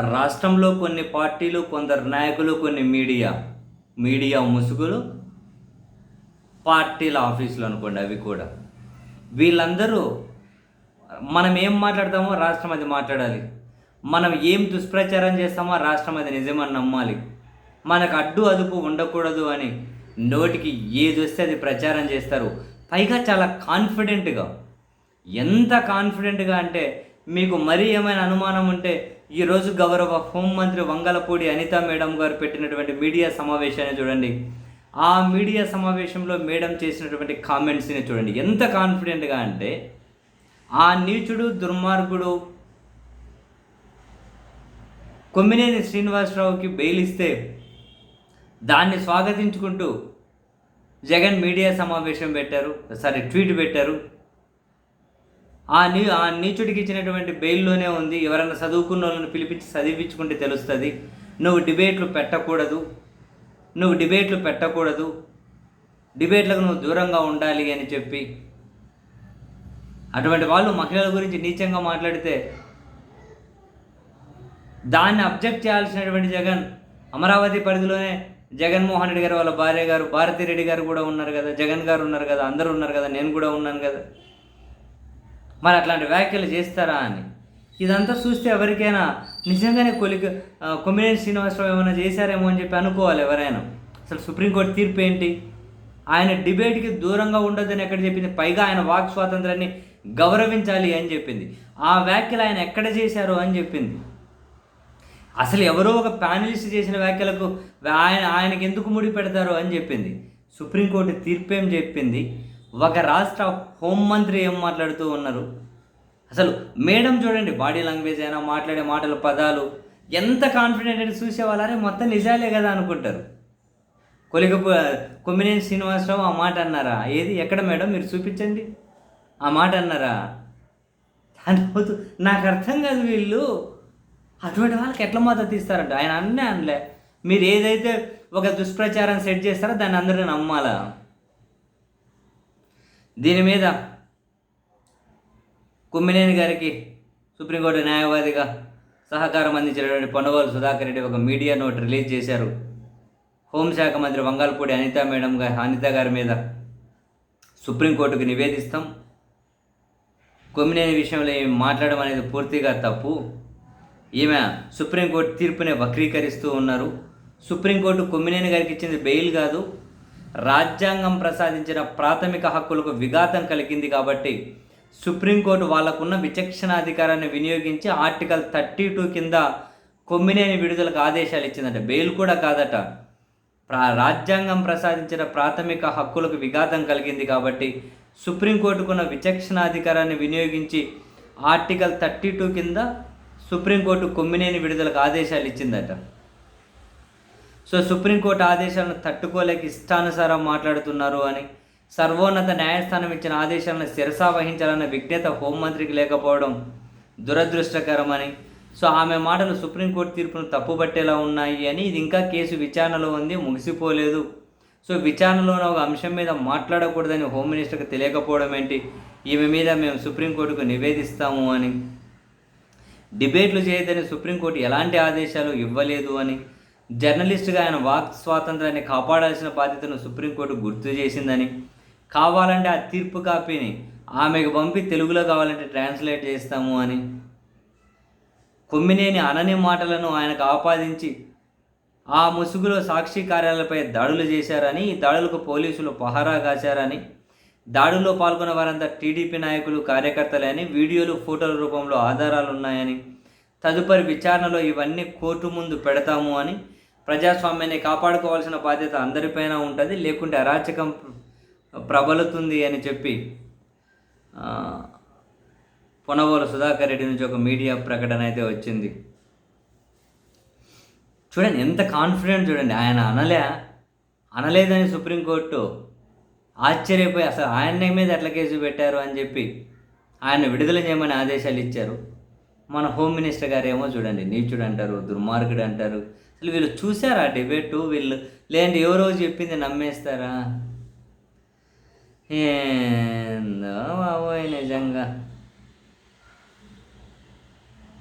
రాష్ట్రంలో కొన్ని పార్టీలు కొందరు నాయకులు కొన్ని మీడియా మీడియా ముసుగులు పార్టీల ఆఫీసులు అనుకోండి అవి కూడా. వీళ్ళందరూ మనం ఏం మాట్లాడతామో రాష్ట్రం అది మాట్లాడాలి. మనం ఏం దుష్ప్రచారం చేస్తామో రాష్ట్రం అది నిజమని నమ్మాలి. మనకు అడ్డు అదుపు ఉండకూడదు అని నోటికి ఏది వస్తే అది ప్రచారం చేస్తారు. పైగా చాలా కాన్ఫిడెంట్గా ఎంత కాన్ఫిడెంట్గా అంటే మీకు మరీ ఏమైనా అనుమానం ఉంటే ఈరోజు గౌరవ హోంమంత్రి వంగలపూడి అనిత మేడం గారు పెట్టినటువంటి మీడియా సమావేశాన్ని చూడండి. ఆ మీడియా సమావేశంలో మేడం చేసినటువంటి కామెంట్స్ని చూడండి. ఎంత కాన్ఫిడెంట్గా అంటే ఆ నీచుడు దుర్మార్గుడు కొమ్మినేని శ్రీనివాసరావుకి బెయిల్ ఇస్తే దాన్ని స్వాగతించుకుంటూ జగన్ మీడియా సమావేశం పెట్టారు సారీ ట్వీట్ పెట్టారు. ఆ నీ ఆ నీచుడికి ఇచ్చినటువంటి బెయిల్లోనే ఉంది. ఎవరైనా చదువుకున్న వాళ్ళని పిలిపించి చదివించుకుంటే తెలుస్తుంది. నువ్వు డిబేట్లు పెట్టకూడదు. నువ్వు డిబేట్లు పెట్టకూడదు. డిబేట్లకు నువ్వు దూరంగా ఉండాలి అని చెప్పి. అటువంటి వాళ్ళు మహిళల గురించి నీచంగా మాట్లాడితే దాన్ని అబ్జెక్ట్ చేయాల్సినటువంటి జగన్ అమరావతి పరిధిలోనే జగన్మోహన్ రెడ్డి గారు వాళ్ళ భార్య గారు భారతీ రెడ్డి గారు కూడా ఉన్నారు కదా. జగన్ గారు ఉన్నారు కదా. అందరూ ఉన్నారు కదా. నేను కూడా ఉన్నాను కదా. మరి అట్లాంటి వ్యాఖ్యలు చేస్తారా అని. ఇదంతా చూస్తే ఎవరికైనా నిజంగానే కొలిక ఆ, కొమ్మినేని శ్రీనివాసరావు ఏమైనా చేశారేమో అని చెప్పి అనుకోవాలి ఎవరైనా. అసలు సుప్రీంకోర్టు తీర్పు ఏంటి? ఆయన డిబేట్కి దూరంగా ఉండొద్దని ఎక్కడ చెప్పింది? పైగా ఆయన వాక్ స్వాతంత్రాన్ని గౌరవించాలి అని చెప్పింది. ఆ వ్యాఖ్యలు ఆయన ఎక్కడ చేశారు అని చెప్పింది. అసలు ఎవరో ఒక ప్యానలిస్ట్ చేసిన వ్యాఖ్యలకు ఆయన ఆయనకి ఎందుకు ముడి పెడతారు అని చెప్పింది. సుప్రీంకోర్టు తీర్పు ఏం చెప్పింది? ఒక రాష్ట్ర హోంమంత్రి ఏం మాట్లాడుతూ ఉన్నారు? అసలు మేడం చూడండి బాడీ లాంగ్వేజ్ అయినా మాట్లాడే మాటలు పదాలు ఎంత కాన్ఫిడెంట్ అని చూసే వాళ్ళరే మొత్తం నిజాలే కదా అనుకుంటారు. కొలిక కొమ్మినేని శ్రీనివాసరావు ఆ మాట అన్నారా? ఏది? ఎక్కడ మేడం? మీరు చూపించండి. ఆ మాట అన్నారా? దాని నాకు అర్థం కాదు వీళ్ళు. అటువంటి వాళ్ళకి ఎట్లా మద్దతు ఇస్తారంట? ఆయన అన్నీ అనలే. మీరు ఏదైతే ఒక దుష్ప్రచారం సెట్ చేస్తారో దాన్ని అందరూ నమ్మాలా? దీని మీద కుమ్మినేని గారికి సుప్రీంకోర్టు న్యాయవాదిగా సహకారం అందించినటువంటి పొన్నవాలు సుధాకర్ రెడ్డి ఒక మీడియా నోట్ రిలీజ్ చేశారు. హోంశాఖ మంత్రి వంగాలపూడి అనిత మేడం గారి అనిత గారి మీద సుప్రీంకోర్టుకు నివేదిస్తాం. కొమ్మినేని విషయంలో ఏమి మాట్లాడడం అనేది పూర్తిగా తప్పు. ఈమె సుప్రీంకోర్టు తీర్పునే వక్రీకరిస్తూ ఉన్నారు. సుప్రీంకోర్టు కొమ్మినేని గారికి ఇచ్చింది బెయిల్ కాదు. రాజ్యాంగం ప్రసాదించిన ప్రాథమిక హక్కులకు విఘాతం కలిగింది కాబట్టి సుప్రీంకోర్టు వాళ్ళకున్న విచక్షణాధికారాన్ని వినియోగించి ఆర్టికల్ థర్టీ టూ కింద కొమ్మినేని విడుదలకు ఆదేశాలు ఇచ్చిందట. బెయిల్ కూడా కాదట. ప్రా రాజ్యాంగం ప్రసాదించిన ప్రాథమిక హక్కులకు విఘాతం కలిగింది కాబట్టి సుప్రీంకోర్టుకున్న విచక్షణాధికారాన్ని వినియోగించి ఆర్టికల్ థర్టీ టూ కింద సుప్రీంకోర్టు కొమ్మినేని విడుదలకు ఆదేశాలు ఇచ్చిందట. సో సుప్రీంకోర్టు ఆదేశాలను తట్టుకోలేక ఇష్టానుసారం మాట్లాడుతున్నారు అని సర్వోన్నత న్యాయస్థానం ఇచ్చిన ఆదేశాలను శిరసా వహించాలన్న విజ్ఞత హోంమంత్రికి లేకపోవడం దురదృష్టకరమని సో ఆమె మాటలు సుప్రీంకోర్టు తీర్పును తప్పుపట్టేలా ఉన్నాయి అని ఇది ఇంకా కేసు విచారణలో ఉంది ముగిసిపోలేదు. సో విచారణలోని ఒక అంశం మీద మాట్లాడకూడదని హోమ్ మినిస్టర్కి తెలియకపోవడం ఏంటి? ఈమె మీద మేము సుప్రీంకోర్టుకు నివేదిస్తాము అని. డిబేట్లు చేయదని సుప్రీంకోర్టు ఎలాంటి ఆదేశాలు ఇవ్వలేదు అని. జర్నలిస్టుగా ఆయన వాక్ స్వాతంత్రాన్ని కాపాడాల్సిన బాధ్యతను సుప్రీంకోర్టు గుర్తు చేసిందని కావాలంటే ఆ తీర్పు కాపీని ఆమెకు పంపి తెలుగులో కావాలంటే ట్రాన్స్లేట్ చేస్తాము అని కొమ్మినేని అనని మాటలను ఆయనకు ఆపాదించి ఆ ముసుగులో సాక్షి కార్యాలపై దాడులు చేశారని ఈ దాడులకు పోలీసులు పహారా కాశారని దాడుల్లో పాల్గొన్న వారంతా టీడీపీ నాయకులు కార్యకర్తలే అని వీడియోలు ఫోటోల రూపంలో ఆధారాలు ఉన్నాయని తదుపరి విచారణలో ఇవన్నీ కోర్టు ముందు పెడతాము అని ప్రజాస్వామ్యాన్ని కాపాడుకోవాల్సిన బాధ్యత అందరిపైన ఉంటుంది లేకుంటే అరాచకం ప్రబలుతుంది అని చెప్పి పొనవోలు సుధాకర్ రెడ్డి నుంచి ఒక మీడియా ప్రకటన అయితే వచ్చింది. చూడండి ఎంత కాన్ఫిడెంట్ చూడండి ఆయన అనలే అనలేదని సుప్రీంకోర్టు ఆశ్చర్యపోయి అసలు ఆయన మీద ఎట్లా కేసు పెట్టారు అని చెప్పి ఆయన విడుదల చేయమని ఆదేశాలు ఇచ్చారు. మన హోమ్ మినిస్టర్ గారు ఏమో చూడండి నీచుడు అంటారు దుర్మార్గుడు అంటారు అసలు వీళ్ళు చూసారా డిబేటు? వీళ్ళు లేదంటే ఎవరో చెప్పింది నమ్మేస్తారా? ఏందో బాబోయ్ నిజంగా.